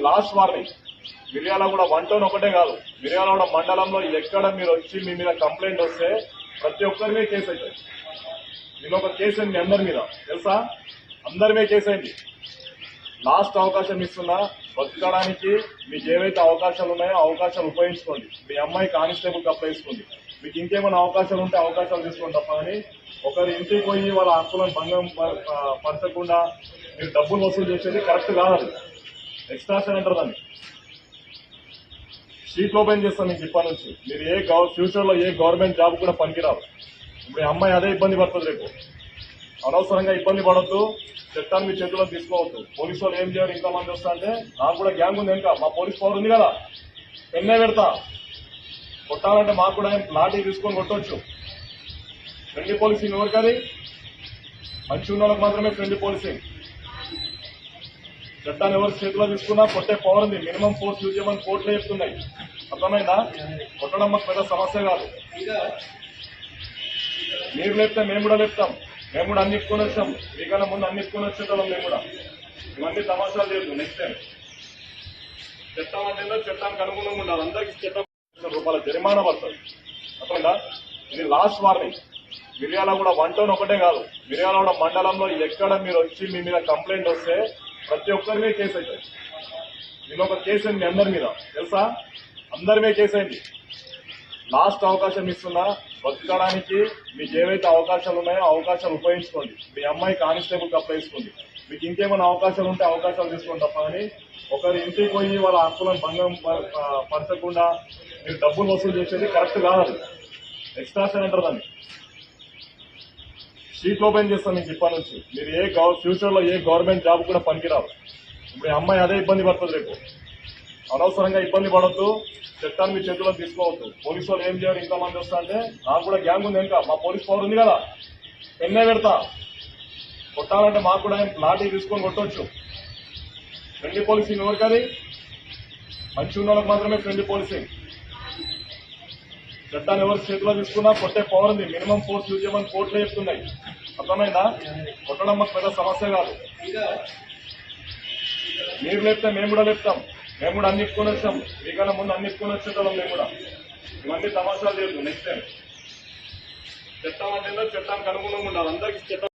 Last warning Miryalaguda one town ఒకటే కాదు. మిర్యాలగూడ మండలంలో ఎక్కడ మీరు వచ్చి మీ మీద కంప్లైంట్ వస్తే ప్రతి ఒక్కరి మీద కేసు అవుతుంది నేను ఒక కేసు అయింది మీ అందరి మీద. తెలుసా? అందరి మీద కేసు అయింది. లాస్ట్ అవకాశం ఇస్తున్నా బతకడానికి మీకు ఏవైతే అవకాశాలు ఉన్నాయో అవకాశాలు ఉపయోగించుకోండి. మీ అమ్మాయి కానిస్టేబుల్ అప్లై చేసుకోండి. మీకు ఇంకేమైనా అవకాశాలు ఉంటే అవకాశాలు తీసుకోండి తప్ప కానీ ఒకరి ఇంటికి పోయి వాళ్ళ హక్కులను భంగం పరచకుండా మీరు డబ్బులు వసూలు చేసేది కరెక్ట్ కాదు అది. ఎక్స్ట్రాషన్ అంటారు దాన్ని. షీట్ ఓపెన్ చేస్తాను మీకు ఇప్పటి నుంచి? మీరు ఏ ఫ్యూచర్లో ఏ గవర్నమెంట్ జాబ్ కూడా పనికిరారు ఇప్పుడు అమ్మాయి అదే ఇబ్బంది పడుతుంది రేపు. అనవసరంగా ఇబ్బంది పడద్దు. చట్టాన్ని మీ చేతిలో తీసుకోవద్దు. పోలీసు వాళ్ళు ఏం చేయరు? ఇంకా మంది వస్తా అంటే నాకు కూడా గ్యాంగ్ ఉంది ఇంకా మా పోలీస్ పవర్ ఉంది కదా. పెన్నే పెడతా. కొట్టాలంటే మాకు కూడా లాఠీ తీసుకొని కొట్టొచ్చు. ఫ్రెండ్లీ పోలీసింగ్ ఎవరికి అది మంచి ఉన్న వాళ్ళకి మాత్రమే ఫ్రెండ్లీ పోలీసింగ్. చట్టాన్ని ఎవరు చేతిలో తీసుకున్నా కొట్టే పవర్ ఉంది. మినిమం ఫోర్స్ యూజ్ చేయమని కోర్టులో చెప్తున్నాయి. అర్థమైందా? కొట్టడం మాకు పెద్ద సమస్య కాదు. మీరు లేపితే మేము కూడా లేపుతాం. మేము కూడా అన్ని ఇట్టుకొని వచ్చాం. మీకన్నా ముందు అన్ని ఇట్టుకొని వచ్చేటోళ్ళం మేము కూడా. ఇవన్నీ తమాషాలు చేయదు నెక్స్ట్ టైం చట్టం అంటే చట్టానికి అనుగుణంగా ఉండాలి. అందరికీ చట్టం రూపాయల జరిమానా పడుతుంది. అర్థమైందా? ఇది last warning Miryalaguda one town ఒకటే కాదు. మిర్యాలగూడ మండలంలో ఎక్కడ మీరు వచ్చి మీ మీద కంప్లైంట్ వస్తే ప్రతి ఒక్కరిమే కేసు అవుతుంది. నేను ఒక కేసు అయింది అందరి మీద. తెలుసా? అందరిమే కేసు అయింది. లాస్ట్ అవకాశం ఇస్తున్నా. బతకడానికి మీకు ఏవైతే అవకాశాలు ఉన్నాయో అవకాశాలు ఉపయోగించుకోండి. మీ అమ్మాయి కానిస్టేబుల్ అప్లై చేసుకోండి. మీకు ఇంకేమైనా అవకాశాలు ఉంటే అవకాశాలు తీసుకోండి తప్ప కానీ ఒకరి ఇంటికి పోయి వాళ్ళ హక్కులను భంగం పరచకుండా మీరు డబ్బులు వసూలు చేసేది కరెక్ట్ కాదు. అది ఎక్స్ట్రాషన్ అంటారు దాన్ని. షీట్ ఓపెన్ చేస్తాను మీకు ఇప్పటి నుంచి. మీరు ఏ ఫ్యూచర్లో ఏ గవర్నమెంట్ జాబ్ కూడా పనికిరారు ఇప్పుడు ఈ అమ్మాయి అదే ఇబ్బంది పడుతుంది రేపు. అనవసరంగా ఇబ్బంది పడద్దు. చట్టాన్ని మీ చేతిలో తీసుకోవద్దు. పోలీసు వాళ్ళు ఏం చేయరు ఇంతమంది మంది వస్తా అంటే నాకు కూడా గ్యాంగ్ ఉంది ఇంకా మా పోలీస్ పవర్ ఉంది కదా. పెన్నే పెడతా. కొట్టాలంటే మాకు కూడా లాఠీ తీసుకొని కొట్టొచ్చు. ఫ్రెండ్లీ పోలీసింగ్ ఎవరు కానీ? మంచి ఉన్న వాళ్ళకి మాత్రమే ఫ్రెండ్లీ పోలీసింగ్. చట్టాన్ని ఎవరు చేతిలో తీసుకున్నా కొట్టే పవర్ ఉంది. మినిమం ఫోర్స్ యూజ్ చేయమని కోర్టులో చెప్తున్నాయి. అర్థమైందా? కొట్టడం మాకు పెద్ద సమస్య కాదు. మీరు లేపితే మేము కూడా లేపుతాం. మేము కూడా అన్ని ఇట్టుకొని వచ్చాం. మీకన్నా ముందు అన్ని ఇట్టుకొని వచ్చేటోళ్ళం మేము కూడా. ఇవన్నీ తమాషాలు చేయొద్దు. నెక్స్ట్ టైం చట్టం అంటే చట్టానికి అనుగుణంగా ఉండాలి. అందరికీ చట్టం